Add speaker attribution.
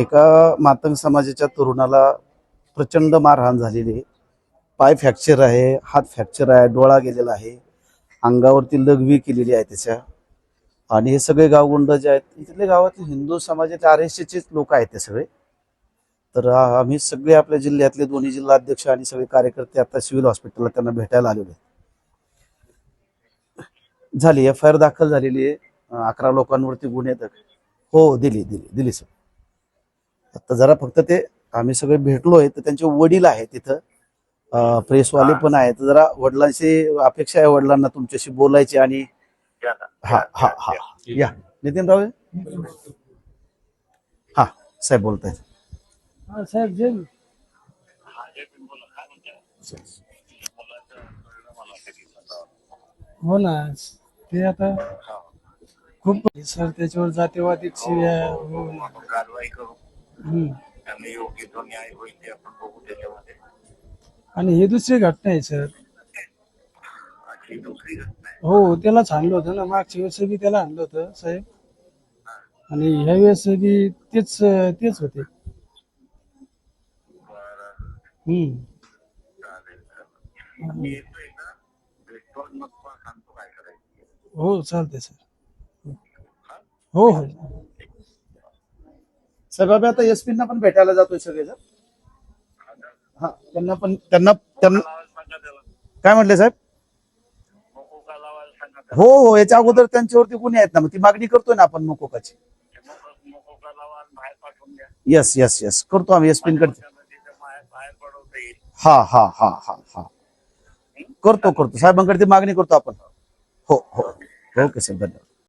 Speaker 1: एका मातंग समाजाच्या तरुणाला प्रचंड मारहाण झालेली आहे. पाय फ्रॅक्चर आहे हात फ्रॅक्चर आहे डोळा गेलेला आहे. अंगावरती लघवी केलेली आहे त्याच्या. आणि हे सगळे गावगुंड जे आहेत इथले गावातील हिंदू समाजाचे आर एस सीचेच लोक आहेत ते सगळे. तर आम्ही सगळे आपल्या जिल्ह्यातले दोन्ही जिल्हा अध्यक्ष आणि सगळे कार्यकर्ते आता सिव्हिल हॉस्पिटलला त्यांना भेटायला आलेले आहेत. झाली एफ आय आर दाखल झालेली आहे. अकरा लोकांवरती गुन्हे हो दिली दिली दिली सर. आता जरा फक्त ते आम्ही सगळे भेटलोय तर त्यांचे वडील आहेत तिथं प्रेसवाले पण आहेत. जरा वडिलांची अपेक्षा आहे वडिलांना तुमच्याशी बोलायची आणि हा हा हा. या. नितीन राव हा साहेब बोलतायत
Speaker 2: हा साहेब जे हो ना ते आता खूप सर त्याच्यावर जातीवादी हो ना.
Speaker 3: आपण कारवाई करू. त्यांना योग्य तो न्याय होईल ते आपण बघू त्याच्यामध्ये.
Speaker 2: आणि ही दुसरी घटना आहे सर.
Speaker 3: दुसरी घटना आहे.
Speaker 2: हो त्यालाच आणलं होतं ना मागच्या वेळेस बी त्याला आणलं होतं साहेब. आणि ह्या वेळेस बी तेच तेच होते.
Speaker 3: बरं.
Speaker 2: हम्म.
Speaker 3: चालेल चालेल. मी येतोय ना? भेटतो आणि मग तुम्हाला सांगतो काय करायचं.
Speaker 2: हो चालतंय सर. हो हो.
Speaker 1: साहेब आता एस पण भेटायला जातोय सगळेजण. हा त्यांना पण त्यांना त्यांना काय म्हटले साहेब? हो हो याच्या अगोदर त्यांच्यावरती गुन्हे आहेत ना मग ती मागणी करतोय ना आपण मोकोकाची.
Speaker 3: नको
Speaker 1: येस येस येस करतो आम्ही
Speaker 3: एसकडे
Speaker 1: हा हा हा हा हा. करतो करतो. साहेबांकडे ती मागणी करतो आपण. हो हो. ओके साहेब धन्यवाद.